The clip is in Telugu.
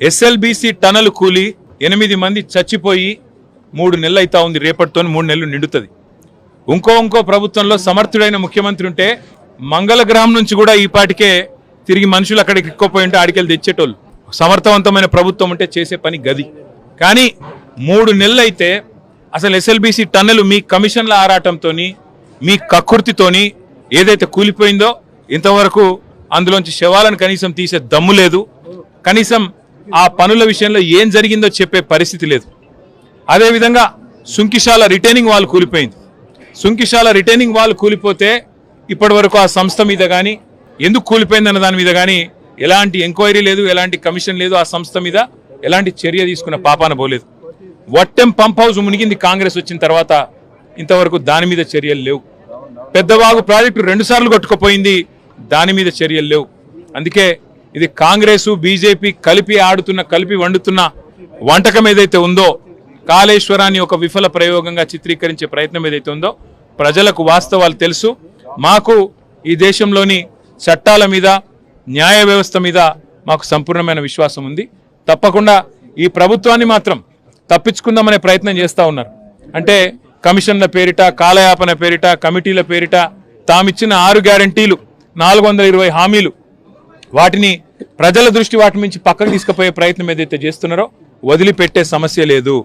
ఎస్ఎల్బిసి టనల్ కూలి ఎనిమిది మంది చచ్చిపోయి మూడు నెలలు అవుతా ఉంది. రేపటితో మూడు నెలలు నిండుతుంది. ఇంకో ఇంకో ప్రభుత్వంలో సమర్థుడైన ముఖ్యమంత్రి ఉంటే మంగళగ్రహం నుంచి కూడా ఈ పాటికే తిరిగి మనుషులు అక్కడికి ఎక్కువపోయి ఉంటే ఆడికెళ్ళి తెచ్చేటోళ్ళు. సమర్థవంతమైన ప్రభుత్వం ఉంటే చేసే పని గది. కానీ మూడు నెలలు అయితే అసలు ఎస్ఎల్బిసి టన్నులు మీ కమిషన్ల ఆరాటంతోని మీ కక్కుర్తితోని ఏదైతే కూలిపోయిందో ఇంతవరకు అందులోంచి శవాలను కనీసం తీసే దమ్ము లేదు. కనీసం ఆ పనుల విషయంలో ఏం జరిగిందో చెప్పే పరిస్థితి లేదు. అదేవిధంగా సుంకిశాల రిటైనింగ్ వాల్ కూలిపోయింది. సుంకిశాల రిటైనింగ్ వాల్ కూలిపోతే ఇప్పటి వరకు ఆ సంస్థ మీద కానీ ఎందుకు కూలిపోయిందన్న దాని మీద కానీ ఎలాంటి ఎంక్వైరీ లేదు ఎలాంటి కమిషన్ లేదు ఆ సంస్థ మీద ఎలాంటి చర్య తీసుకున్న పాపాన పోలేదు. వట్టెం పంప్ హౌస్ మునిగింది కాంగ్రెస్ వచ్చిన తర్వాత ఇంతవరకు దాని మీద చర్యలు లేవు. పెద్దవాగు ప్రాజెక్టు రెండుసార్లు కొట్టుకుపోయింది దాని మీద చర్యలు లేవు. అందుకే ఇది కాంగ్రెస్ బీజేపీ కలిపి ఆడుతున్న కలిపి వండుతున్న వంటకం ఏదైతే ఉందో కాళేశ్వరాన్ని ఒక విఫల ప్రయోగంగా చిత్రీకరించే ప్రయత్నం ఏదైతే ఉందో ప్రజలకు వాస్తవాలు తెలుసు. మాకు ఈ దేశంలోని చట్టాల మీద న్యాయ వ్యవస్థ మీద మాకు సంపూర్ణమైన విశ్వాసం ఉంది. తప్పకుండా ఈ ప్రభుత్వాన్ని మాత్రం తప్పించుకుందామనే ప్రయత్నం చేస్తూ ఉన్నారు. అంటే కమిషన్ల పేరిట కాలయాపన పేరిట కమిటీల పేరిట తామిచ్చిన ఆరు గ్యారంటీలు నాలుగు వందల ఇరవై హామీలు వాటిని ప్రజల దృష్టి వాటి నుంచి పక్కకు తీసుకుపోయే ప్రయత్నం ఏదైతే చేస్తున్నారో వదిలిపెట్టే సమస్య లేదు.